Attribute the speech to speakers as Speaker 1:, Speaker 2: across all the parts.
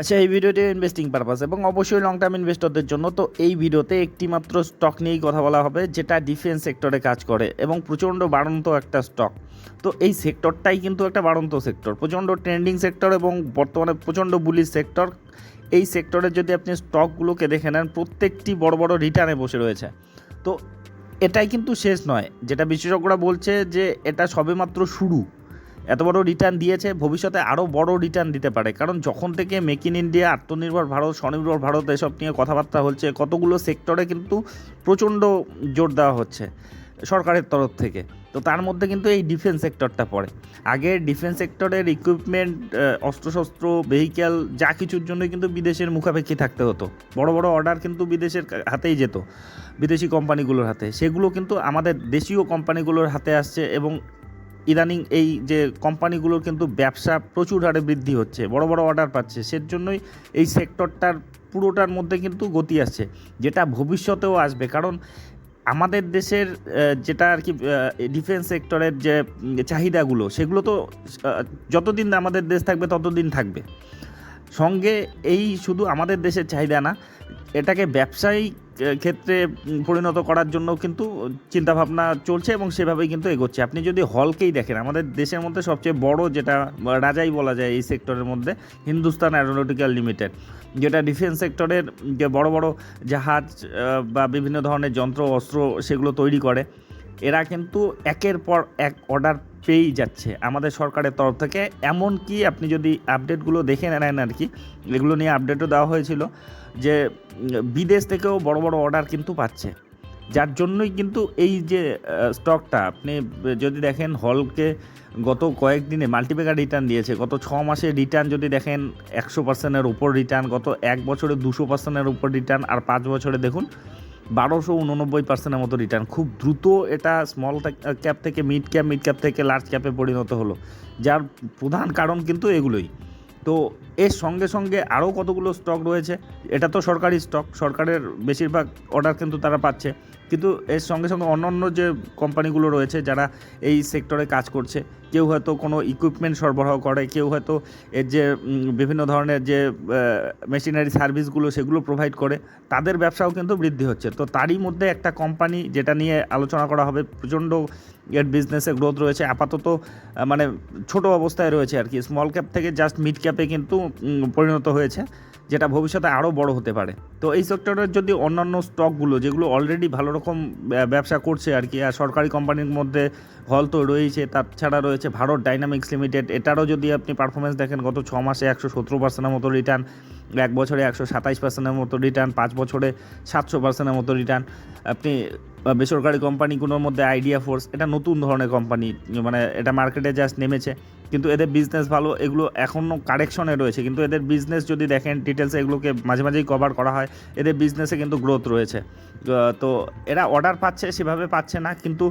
Speaker 1: আচ্ছা এই ভিডিওটি ইনভেস্টিং পারপাস এবং অবশ্যই লং টার্ম ইনভেস্টরদের জন্য, তো এই ভিডিওতে একটি মাত্র স্টক নিয়েই কথা বলা হবে, যেটা ডিফেন্স সেক্টরে কাজ করে এবং প্রচণ্ড বাড়ন্ত একটা স্টক তো এই সেক্টরটাই কিন্তু একটা বাড়ন্ত সেক্টর প্রচণ্ড ট্রেন্ডিং সেক্টর এবং বর্তমানে প্রচণ্ড বুলিশ সেক্টর এই সেক্টরের যদি আপনি স্টকগুলোকে দেখে নেন, প্রত্যেকটি বড় বড় রিটার্নে বসে রয়েছে। তো এটাই কিন্তু শেষ নয়, যেটা বিশেষজ্ঞরা বলছে যে এটা সবেমাত্র শুরু। এত বড় রিটার্ন দিয়েছে, ভবিষ্যতে আরও বড় রিটার্ন দিতে পারে। কারণ যখন থেকে মেক ইন ইন্ডিয়া আত্মনির্ভর ভারত, স্বনির্ভর ভারত এসব নিয়ে কথাবার্তা হচ্ছে, কতগুলো সেক্টরে কিন্তু প্রচণ্ড জোর দেওয়া হচ্ছে সরকারের তরফ থেকে। তো তার মধ্যে কিন্তু এই ডিফেন্স সেক্টরটা পড়ে। আগে ডিফেন্স সেক্টরের ইকুইপমেন্ট অস্ত্রশস্ত্র ভেহিক্যাল যা কিছুর জন্য কিন্তু বিদেশের মুখাপেক্ষি থাকতে হতো। বড় বড় অর্ডার কিন্তু বিদেশের হাতেই যেত, বিদেশি কোম্পানিগুলোর হাতে। সেগুলো কিন্তু আমাদের দেশীয় কোম্পানিগুলোর হাতে আসছে এবং ইদানিং এই যে কোম্পানিগুলোর কিন্তু ব্যবসা প্রচুর হারে বৃদ্ধি হচ্ছে, বড় বড় অর্ডার পাচ্ছে, সেজন্যই এই সেক্টরটার পুরোটার মধ্যে কিন্তু গতি আসছে, যেটা ভবিষ্যতেও আসবে। কারণ আমাদের দেশের যেটা আর কি ডিফেন্স সেক্টরের যে চাহিদাগুলো, সেগুলো তো যতদিন আমাদের দেশ থাকবে, ততদিন থাকবে। সঙ্গে এই শুধু আমাদের দেশের চাহিদা না, এটাকে ব্যবসায়িক ক্ষেত্রে পরিণত করার জন্য কিন্তু চিন্তাভাবনা চলছে এবং সেভাবেই কিন্তু এগোচ্ছে। আপনি যদি হলকেই দেখেন, আমাদের দেশের মধ্যে সবচেয়ে বড় যেটা রাজাই বলা যায় এই সেক্টরের মধ্যে, হিন্দুস্তান অ্যারোনটিক্যাল লিমিটেড। যেটা ডিফেন্স সেক্টরের যে বড় বড় জাহাজ বা বিভিন্ন ধরনের যন্ত্র, অস্ত্র সেগুলো তৈরি করে। এরা কিন্তু একের পর এক অর্ডার পেয়েই যাচ্ছে। আমাদের সরকারের তরফ থেকে এমন কি আপনি যদি আপডেটগুলো দেখে নেন আর কি, এগুলো নিয়ে আপডেটও দেওয়া হয়েছিল যে বিদেশ থেকেও বড় বড় অর্ডার কিন্তু পাচ্ছে। যার জন্যই কিন্তু এই যে স্টকটা আপনি যদি দেখেন হলকে গত কয়েকদিনে মাল্টিপেকার রিটার্ন দিয়েছে, গত ছ মাসে রিটার্ন যদি দেখেন একশো পার্সেন্টের উপর রিটার্ন গত এক বছরে দুশো পার্সেন্টের উপর রিটার্ন আর পাঁচ বছরে দেখুন বারোশো উননব্বই পার্সেন্টের মতো রিটার্ন খুব দ্রুত এটা স্মল ক্যাপ থেকে মিড ক্যাপ মিড ক্যাপ থেকে লার্জ ক্যাপে পরিণত হলো। যার প্রধান কারণ কিন্তু এগুলোই। তো এর সঙ্গে সঙ্গে আরও কতগুলো স্টক রয়েছে, এটা তো সরকারি স্টক সরকারের বেশিরভাগ অর্ডার কিন্তু তারা পাচ্ছে। কিন্তু এর সঙ্গে সঙ্গে অন্যান্য যে কোম্পানিগুলো রয়েছে, যারা এই সেক্টরে কাজ করছে, কেউ হয়তো কোনো ইকুইপমেন্ট সরবরাহ করে, কেউ হয়তো এর যে বিভিন্ন ধরনের যে মেশিনারি সার্ভিসগুলো সেগুলো প্রোভাইড করে, তাদের ব্যবসাও কিন্তু বৃদ্ধি হচ্ছে। তো তারই মধ্যে একটা কোম্পানি যেটা নিয়ে আলোচনা করা হবে, প্রচণ্ড এর বিজনেসে গ্রোথ রয়েছে, আপাতত মানে ছোট অবস্থায় রয়েছে আর কি। স্মল ক্যাপ থেকে জাস্ট মিড ক্যাপে কিন্তু পরিণত হয়েছে, যেটা ভবিষ্যতে আরও বড় হতে পারে। তো এই সেক্টরের যদি অন্যান্য স্টকগুলো যেগুলো অলরেডি ভালো রকম ব্যা- ব্যবসা করছে আর কি, আর সরকারি কোম্পানির মধ্যে হল তো রয়েছে তাছাড়া রয়েছে ভারত ডাইনামিক্স লিমিটেড এটারও যদি আপনি পারফরমেন্স দেখেন, গত ছ মাসে একশো সতেরো পার্সেন্টের মতো রিটার্ন এক বছরে একশো সাতাইশ পার্সেন্টের মতো রিটার্ন পাঁচ বছরে সাতশো পার্সেন্টের মতো রিটার্ন আপনি বেসরকারি কোম্পানিগুলোর মধ্যে আইডিয়া ফোর্স এটা নতুন ধরনের কোম্পানি মানে এটা মার্কেটে জাস্ট নেমেছে। কিন্তু এদের বিজনেস ভালো, এগুলো এখনও কারেকশনে রয়েছে। কিন্তু এদের বিজনেস যদি দেখেন ডিটেলসে এগুলোকে মাঝে মাঝেই কভার করা হয়, এদের বিজনেসে কিন্তু গ্রোথ রয়েছে। তো এরা অর্ডার পাচ্ছে, সেভাবে পাচ্ছে না, কিন্তু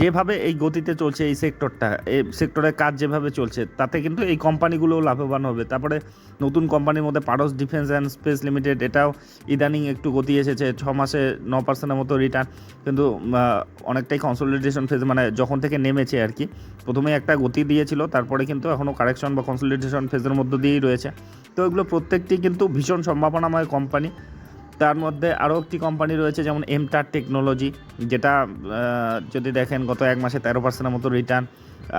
Speaker 1: যেভাবে এই গতিতে চলছে এই সেক্টরটা এই সেক্টরের কাজ যেভাবে চলছে, তাতে কিন্তু এই কোম্পানিগুলোও লাভবান হবে। তারপরে নতুন কোম্পানির মধ্যে পারস ডিফেন্স অ্যান্ড স্পেস লিমিটেড এটাও ইদানিং একটু গতি এসেছে, ছ মাসে ন পার্সেন্টের মতো রিটার্ন কিন্তু অনেকটাই কনসলিডেশন ফেজ মানে যখন থেকে নেমেছে আর কি প্রথমে একটা গতি দিয়েছিল তারপরে কিন্তু এখনও কারেকশন বা কনসলিডেশন ফেজের মধ্য দিয়েই রয়েছে। তো এগুলো প্রত্যেকটি কিন্তু ভীষণ সম্ভাবনাময় কোম্পানি তার মধ্যে আরও একটি কোম্পানি রয়েছে যেমন এমটার টেকনোলজি যেটা যদি দেখেন গত এক মাসে তেরো পার্সেন্টের মতো রিটার্ন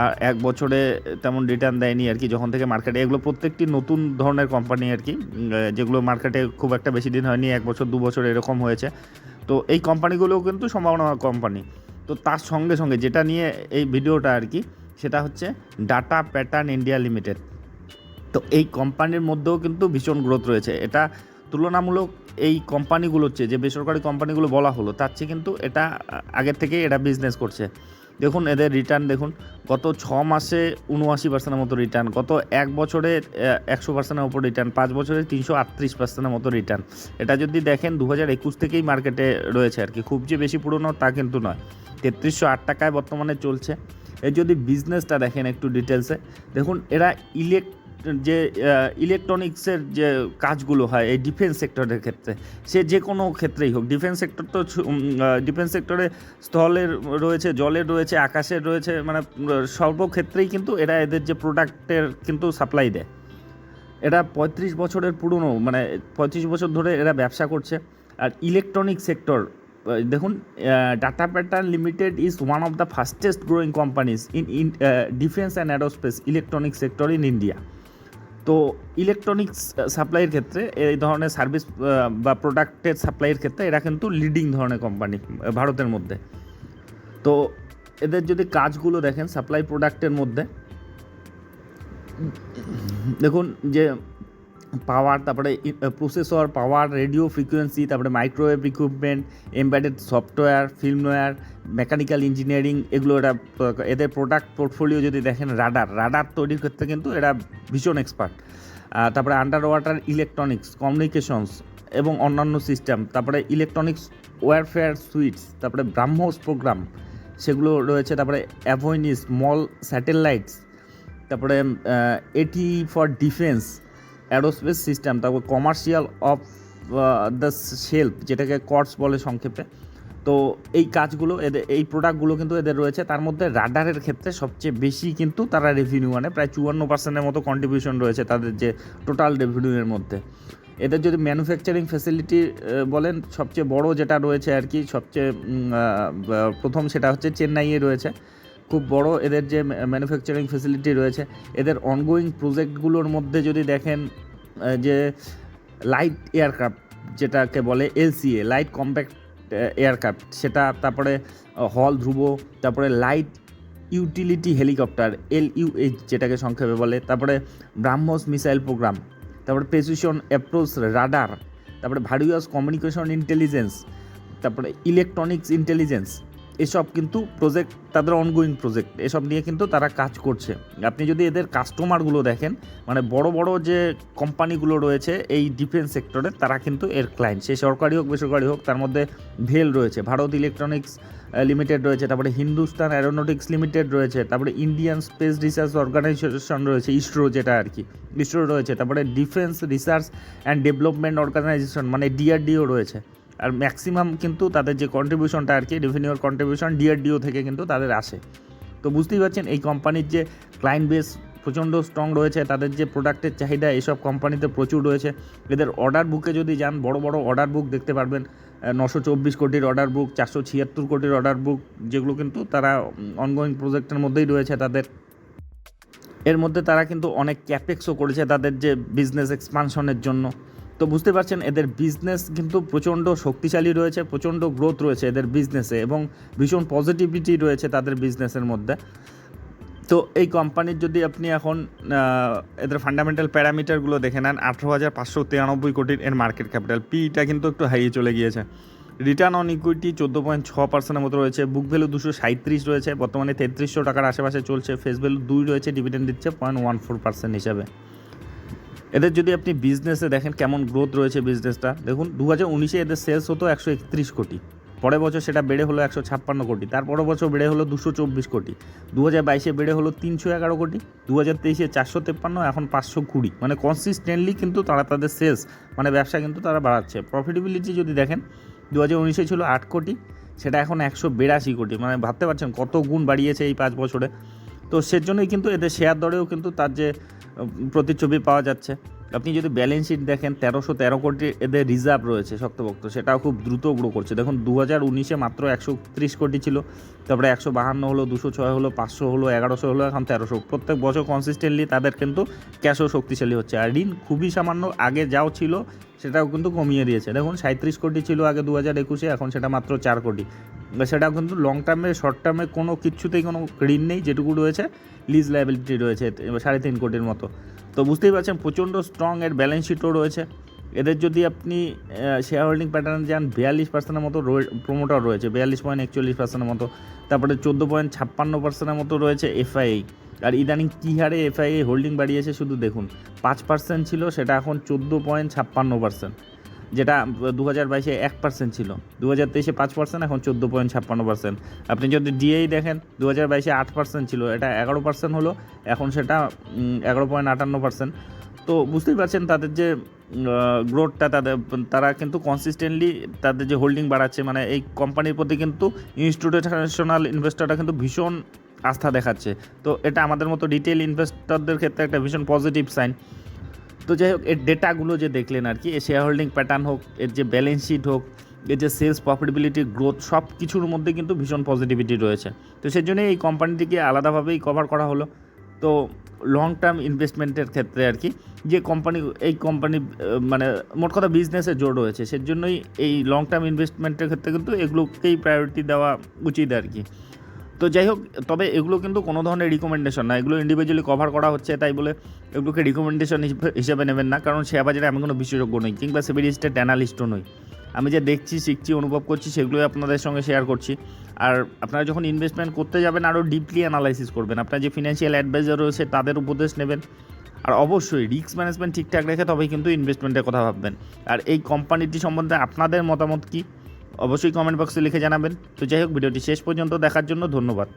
Speaker 1: আর এক বছরে তেমন রিটার্ন দেয়নি আর কি, যখন থেকে মার্কেটে এগুলো প্রত্যেকটি নতুন ধরনের কোম্পানি আর কি যেগুলো মার্কেটে খুব একটা বেশি দিন হয়নি, এক বছর, দু বছর এরকম হয়েছে। তো এই কোম্পানিগুলোও কিন্তু সম্ভাবনা কোম্পানি তো তার সঙ্গে সঙ্গে যেটা নিয়ে এই ভিডিওটা আর কি সেটা হচ্ছে ডাটা প্যাটার্ন ইন্ডিয়া লিমিটেড তো এই কোম্পানির মধ্যেও কিন্তু ভীষণ গ্রোথ রয়েছে। এটা তুলনামূলক এই কোম্পানিগুলোর চেয়ে, যে বেসরকারি কোম্পানিগুলো বলা হলো, তার চেয়ে কিন্তু এটা আগের থেকেই এটা বিজনেস করছে। দেখুন, এদের রিটার্ন দেখুন, গত ছ মাসে উনআশি পার্সেন্টের মতো রিটার্ন গত এক বছরে একশো পার্সেন্টের ওপর রিটার্ন পাঁচ বছরে তিনশো আটত্রিশ পার্সেন্টের মতো রিটার্ন এটা যদি দেখেন দু হাজার একুশ থেকেই মার্কেটে রয়েছে আর কি। খুব যে বেশি পুরনো তা কিন্তু নয়। তেত্রিশশো আট টাকায় বর্তমানে চলছে। এর যদি বিজনেসটা দেখেন একটু ডিটেলসে দেখুন এরা ইলেক যে ইলেকট্রনিক্সের যে কাজগুলো হয়, এই ডিফেন্স সেক্টরের ক্ষেত্রে, সে যে কোনো ক্ষেত্রেই হোক ডিফেন্স সেক্টর তো ডিফেন্স সেক্টরে স্থলের রয়েছে, জলের রয়েছে, আকাশের রয়েছে মানে সর্বক্ষেত্রেই কিন্তু এরা এদের যে প্রোডাক্টের কিন্তু সাপ্লাই দেয়। এরা পঁয়ত্রিশ বছরের পুরনো মানে পঁয়ত্রিশ বছর ধরে এরা ব্যবসা করছে। আর ইলেকট্রনিক সেক্টর দেখুন data pattern limited is one of the fastest growing companies in in defence and aerospace electronic sector in India তো ইলেকট্রনিক্স সাপ্লাইয়ের ক্ষেত্রে, এই ধরনের সার্ভিস বা প্রোডাক্টের সাপ্লাইয়ের ক্ষেত্রে এরা কিন্তু লিডিং ধরনের কোম্পানি ভারতের মধ্যে। তো এদের যদি কাজগুলো দেখেন সাপ্লাই প্রোডাক্টের মধ্যে, দেখুন যে পাওয়ার, তারপরে প্রসেসর পাওয়ার রেডিও ফ্রিকোয়েন্সি তারপরে microwave equipment embedded software firmware mechanical engineering এগুলো এরা, এদের প্রোডাক্ট পোর্টফোলিও যদি দেখেন রাডার রাডার তৈরির ক্ষেত্রে কিন্তু এরা ভীষণ এক্সপার্ট তারপরে আন্ডার ওয়াটার ইলেকট্রনিক্স কমিউনিকেশনস এবং অন্যান্য সিস্টেম তারপরে ইলেকট্রনিক্স ওয়ারফেয়ার সুইটস তারপরে ব্রাহ্মস প্রোগ্রাম সেগুলো রয়েছে, তারপরে অ্যাভয়েনিস মল স্যাটেলাইটস তারপরে এটি ফর ডিফেন্স অ্যারোস্পেস সিস্টেম, তারপর কমার্শিয়াল অফ দ্য শেল্ফ যেটাকে কর্স বলে সংক্ষেপে। তো এই কাজগুলো, এদের, এই প্রোডাক্টগুলো কিন্তু এদের রয়েছে। তার মধ্যে রাডারের ক্ষেত্রে সবচেয়ে বেশি কিন্তু তারা রেভিনিউ আনে। প্রায় চুয়ান্ন পার্সেন্টের মতো কন্ট্রিবিউশন রয়েছে তাদের যে টোটাল রেভিনিউয়ের মধ্যে। এদের যদি ম্যানুফ্যাকচারিং ফেসিলিটি বলেন, সবচেয়ে বড় যেটা রয়েছে আর কি, সবচেয়ে প্রথম সেটা হচ্ছে চেন্নাইয়ে রয়েছে। খুব বড় এদের যে ম্যানুফ্যাকচারিং ফেসিলিটি রয়েছে, এদের অনগোয়িং প্রজেক্টগুলোর মধ্যে যদি দেখেন যে লাইট এয়ারক্রাফট যেটাকে বলে এলসিএ লাইট কম্প্যাক্ট এয়ারক্রাফট সেটা তারপরে হল ধ্রুব, তারপরে light utility helicopter L UH যেটাকে সংক্ষেপে বলে, তারপরে ব্রাহ্মস মিসাইল প্রোগ্রাম তারপরে প্রেসিশন অ্যাপ্রোচ রাডার তারপরে ভারিয়াস কমিউনিকেশন ইন্টেলিজেন্স তারপরে ইলেকট্রনিক্স ইন্টেলিজেন্স এসব কিন্তু প্রজেক্ট তাদের অনগোয়িং প্রজেক্ট এসব নিয়ে কিন্তু তারা কাজ করছে। আপনি যদি এদের কাস্টমারগুলো দেখেন মানে বড় বড় যে কোম্পানিগুলো রয়েছে, এই ডিফেন্স সেক্টরে তারা কিন্তু এর ক্লায়েন্ট সে সরকারি হোক, বেসরকারি হোক, তার মধ্যে ভেল রয়েছে, ভারত ইলেকট্রনিক্স লিমিটেড রয়েছে, তারপরে হিন্দুস্তান অ্যারোনটিক্স লিমিটেড রয়েছে, তারপরে ইন্ডিয়ান স্পেস রিসার্চ অর্গানাইজেশন রয়েছে ইসরো যেটা আর কি। ইসরো রয়েছে, তারপরে defence research and development organisation মানে ডিআরডিও রয়েছে। আর ম্যাক্সিমাম কিন্তু তাদের যে কন্ট্রিবিউশনটা আর কি রেভিনিউর কন্ট্রিবিউশন ডিআরডিও থেকে কিন্তু তাদের আসে। তো বুঝতেই পারছেন, এই কোম্পানির যে ক্লায়েন্ট বেস প্রচণ্ড স্ট্রং রয়েছে, তাদের যে প্রোডাক্টের চাহিদা, এসব কোম্পানিতে প্রচুর রয়েছে। এদের অর্ডার বুকে যদি যান, বড় বড় অর্ডার বুক দেখতে পারবেন নশো চব্বিশ কোটির অর্ডার বুক চারশো ছিয়াত্তর কোটির অর্ডার বুক যেগুলো কিন্তু তারা অনগোয়িং প্রজেক্টের মধ্যেই রয়েছে তাদের। এর মধ্যে তারা কিন্তু অনেক ক্যাপেক্সও করেছে তাদের যে বিজনেস এক্সপানশনের জন্য। তো বুঝতে পারছেন, এদের বিজনেস কিন্তু প্রচণ্ড শক্তিশালী রয়েছে, প্রচণ্ড গ্রোথ রয়েছে এদের বিজনেসে এবং ভীষণ পজিটিভিটি রয়েছে তাদের বিজনেসের মধ্যে। তো এই কোম্পানির যদি আপনি এখন এদের ফান্ডামেন্টাল প্যারামিটারগুলো দেখে নেন, আঠেরো হাজার পাঁচশো তিরানব্বই কোটির এর মার্কেট ক্যাপিটাল পিটা কিন্তু একটু হারিয়ে চলে গিয়েছে। রিটার্ন অন ইকুইটি চোদ্দ পয়েন্ট ছ পার্সেন্টের মতো রয়েছে বুক ভ্যালু দুশো সাঁত্রিশ রয়েছে, বর্তমানে তেত্রিশশো টাকার আশেপাশে চলছে ফেস ভ্যালু দুই রয়েছে ডিভিডেন্ড দিচ্ছে পয়েন্ট ওয়ান ফোর পার্সেন্ট হিসাবে। এদের যদি আপনি বিজনেসে দেখেন কেমন গ্রোথ রয়েছে বিজনেসটা দেখুন দু হাজার উনিশে এদের সেলস হতো একশো একত্রিশ কোটি। পরের বছর সেটা বেড়ে হলো একশো ছাপ্পান্ন কোটি। তার পরের বছর বেড়ে হলো দুশো চব্বিশ কোটি। দু হাজার বাইশে বেড়ে হলো তিনশো এগারো কোটি। দু হাজার তেইশে চারশো তেপ্পান্ন, এখন পাঁচশো কুড়ি। মানে কনসিস্টেন্টলি কিন্তু তারা তাদের সেলস মানে ব্যবসা কিন্তু তারা বাড়াচ্ছে। প্রফিটেবিলিটি যদি দেখেন দু হাজার উনিশে ছিল আট কোটি, সেটা এখন একশো বিরাশি কোটি। মানে ভাবতে পারছেন কত গুণ বাড়িয়েছে এই পাঁচ বছরে। তো সেজন্যই কিন্তু এদের শেয়ার দরেও কিন্তু তার যে প্রতিচ্ছবি পাওয়া যাচ্ছে। আপনি যদি ব্যালেন্স শিট দেখেন, তেরোশো তেরো কোটি এদের রিজার্ভ রয়েছে শক্তভক্ত সেটাও খুব দ্রুত গ্রো করছে। দেখুন দু হাজার উনিশে মাত্র একশো ত্রিশ কোটি ছিল, তারপরে একশো বাহান্ন হলো, দুশো ছয় হলো, পাঁচশো হলো, এগারোশো হলো, এখন তেরোশো। প্রত্যেক বছর কনসিস্টেন্টলি তাদের কিন্তু ক্যাশও শক্তিশালী হচ্ছে। আর ঋণ খুবই সামান্য, আগে যাও ছিল, সেটাও কিন্তু কমিয়ে দিয়েছে। দেখুন সাঁত্রিশ কোটি ছিল আগে দু হাজার একুশে, এখন সেটা মাত্র চার কোটি। সেটাও কিন্তু লং টার্মে শর্ট টার্মে কোনো কিছুতেই কোনো ঋণ নেই, যেটুকু রয়েছে লিজ লাইবিলিটি রয়েছে সাড়ে তিন কোটির মতো। তো বুঝতেই পারছেন, প্রচণ্ড স্ট্রং এর ব্যালেন্স শিটও রয়েছে। এদের যদি আপনি শেয়ার হোল্ডিং প্যাটার্ন যান, বিয়াল্লিশ পার্সেন্টের মতো প্রোমোটার রয়েছে, বিয়াল্লিশ পয়েন্ট একচল্লিশ পার্সেন্টের মতো। তারপরে চোদ্দ পয়েন্ট ছাপ্পান্ন পার্সেন্টের মতো রয়েছে এফআইআই আর ইদানিং কী হারে এফআইআই হোল্ডিং বাড়িয়েছে, শুধু দেখুন, পাঁচ পার্সেন্ট ছিল, সেটা এখন চোদ্দ পয়েন্ট ছাপ্পান্ন পার্সেন্ট যেটা দু হাজার বাইশে এক পার্সেন্ট ছিল। দু হাজার তেইশে পাঁচ পার্সেন্ট এখন চোদ্দ পয়েন্ট ছাপ্পান্ন পার্সেন্ট আপনি যদি ডিএই দেখেন দু হাজার বাইশে আট পার্সেন্ট ছিল, এটা এগারো পার্সেন্ট হলো, এখন সেটা এগারো পয়েন্ট আটান্ন পার্সেন্ট তো বুঝতেই পারছেন তাদের যে গ্রোথটা তাদের, তারা কিন্তু কনসিস্টেন্টলি তাদের যে হোল্ডিং বাড়াচ্ছে মানে এই কোম্পানির প্রতি কিন্তু ইনস্টিটিউশনাল ইনভেস্টররা কিন্তু ভীষণ আস্থা দেখাচ্ছে। তো এটা আমাদের মতো রিটেল ইনভেস্টরদের ক্ষেত্রে একটা ভীষণ পজিটিভ সাইন তো যাই হোক, এর ডেটাগুলো যে দেখলেন আর কি এর শেয়ার হোল্ডিং প্যাটার্ন হোক, এর যে ব্যালেন্স শিট হোক, এর যে সেলস প্রফিটেবিলিটি গ্রোথ সব কিছুর মধ্যে কিন্তু ভীষণ পজিটিভিটি রয়েছে। তো সেই জন্যই এই কোম্পানিটিকে আলাদাভাবেই কভার করা হলো। তো লং টার্ম ইনভেস্টমেন্টের ক্ষেত্রে আর কি, যে কোম্পানি এই কোম্পানি মানে মোট কথা বিজনেসে জোর রয়েছে, সেজন্যই এই লং টার্ম ইনভেস্টমেন্টের ক্ষেত্রে কিন্তু এগুলোকেই প্রায়োরিটি দেওয়া উচিত আর কি। তো যাই হোক, তবে এগুলো কিন্তু কোনো ধরনের রিকমেন্ডেশন না। এগুলো ইন্ডিভিজুয়ালি কভার করা হচ্ছে, তাই বলে এগুলোকে রিকমেন্ডেশন হিসেবে নেবেন না। কারণ শেয়ার বাজারে আমি কোনো বিশেষজ্ঞ নই, কিংবা সেভি স্টেট অ্যানালিস্টও নই। আমি যে দেখছি, শিখছি, অনুভব করছি, সেগুলোই আপনাদের সঙ্গে শেয়ার করছি। আর আপনারা যখন ইনভেস্টমেন্ট করতে যাবেন, আরও ডিপলি অ্যানালাইসিস করবেন। আপনার যে ফিনান্সিয়াল অ্যাডভাইজার রয়েছে, তাদের উপদেশ নেবেন। আর অবশ্যই রিস্ক ম্যানেজমেন্ট ঠিকঠাক রেখে তবেই কিন্তু ইনভেস্টমেন্টের কথা ভাববেন। আর এই কোম্পানিটি সম্বন্ধে আপনাদের মতামত কী? অবশ্যই কমেন্ট বক্সে লিখে জানাবেন। তো যাই হোক ভিডিওটি শেষ পর্যন্ত দেখার জন্য ধন্যবাদ।